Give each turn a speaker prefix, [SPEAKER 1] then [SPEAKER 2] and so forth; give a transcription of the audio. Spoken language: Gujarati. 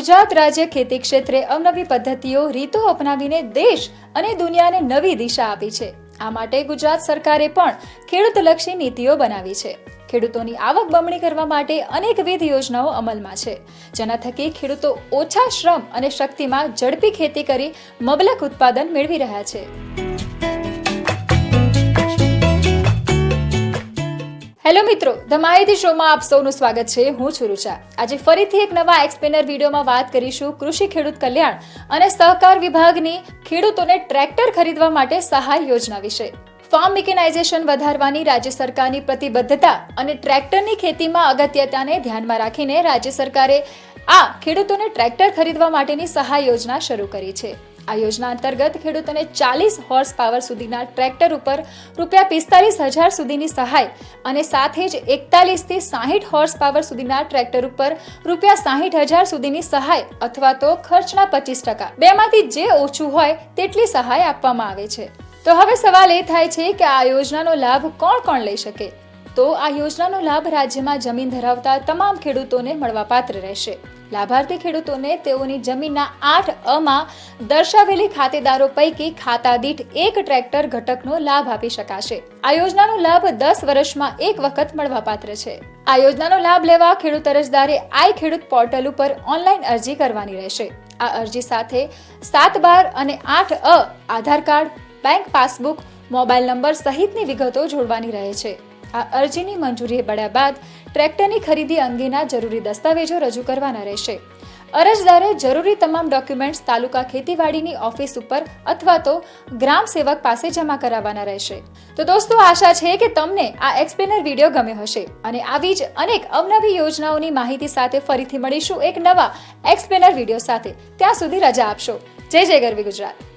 [SPEAKER 1] ગુજરાત રાજ્ય ખેતી ક્ષેત્રે અવનવી પદ્ધતિઓ, રીતો અપનાવીને દેશ અને દુનિયાને નવી દિશા આપી છે. આ માટે ગુજરાત સરકારે પણ ખેડૂતલક્ષી નીતિઓ બનાવી છે. ખેડૂતોની આવક બમણી કરવા માટે અનેકવિધ યોજનાઓ અમલમાં છે. જેના થકી ખેડૂતો ઓછા શ્રમ અને શક્તિમાં ઝડપી ખેતી કરી મબલક ઉત્પાદન મેળવી રહ્યા છે. હેલો મિત્રો, ધ માહિતી શોમાં આપ સૌનું સ્વાગત છે. હું છું રૂચા આજે ફરીથી એક નવા એક્સપ્લેનર વિડીયોમાં વાત કરીશું કૃષિ ખેડૂત કલ્યાણ અને સહકાર વિભાગની ખેડૂતોને ટ્રેક્ટર ખરીદવા માટે સહાય યોજના વિશે. ફાર્મ મિકેનાઇઝેશન વધારવાની રાજ્ય સરકારની પ્રતિબદ્ધતા અને ટ્રેક્ટરની ખેતીમાં અગત્યતાને ધ્યાનમાં રાખીને રાજ્ય સરકારે આ ખેડૂતોને ટ્રેક્ટર ખરીદવા માટેની સહાય યોજના શરૂ કરી છે. આ યોજના અંતર્ગત ખેડૂતોને ચાલીસ હોર્સ પાવર સુધીના ટ્રેક્ટર ઉપર રૂપિયા પિસ્તાલીસ હજાર સુધીની સહાય અને સાથે જ એકતાલીસથી સાહીઠ હોર્સ પાવર સુધીના ટ્રેક્ટર ઉપર રૂપિયા સાહીઠ હજાર સુધીની સહાય અથવા તો ખર્ચના પચીસ ટકા. બેમાંથી જે ઓછું હોય તેટલી સહાય આપવામાં આવે છે. તો હવે સવાલ એ થાય છે કે આ યોજનાનો લાભ કોણ કોણ લઈ શકે? તો આ યોજનાનો લાભ રાજ્યમાં જમીન ધરાવતા તમામ ખેડૂતોને મળવાપાત્ર રહેશે. લાભાર્થી ખેડૂતોને તેઓની જમીનના આઠ અમાં દર્શાવેલી ખાતેદારો પૈકી ખાતા દીઠ એક ટ્રેક્ટર ઘટકનો લાભ આપી શકાશે. આ યોજનાનો લાભ દસ વર્ષમાં એક વખત મળવાપાત્ર છે. આ યોજનાનો લાભ લેવા ખેડૂત અરજદારે આઈ ખેડૂત પોર્ટલ ઉપર ઓનલાઈન અરજી કરવાની રહેશે. આ અરજી સાથે સાત બાર અને આઠ અ Aadhaar card, bank passbook, mobile number સહિતની વિગતો જોડવાની રહે છે. આ અરજીની મંજૂરી મળ્યા બાદ ટ્રેક્ટરની ખરીદી અંગેના જરૂરી દસ્તાવેજો રજૂ કરવાના રહેશે. અરજદારે જરૂરી તમામ ડોક્યુમેન્ટ્સ તાલુકા ખેતીવાડીની ઓફિસ ઉપર અથવા તો ગ્રામ સેવક પાસે જમા કરાવવાના રહેશે. તો દોસ્તો, આશા છે કે તમને આ એક્સપ્લેનર વીડિયો ગમ્યો હશે અને આવી જ અનેક અવનવી યોજનાઓની માહિતી સાથે ફરીથી મળીશું એક નવા એક્સપ્લેનર વીડિયો સાથે. ત્યાં સુધી રજા આપશો. જય જય ગરવી ગુજરાત.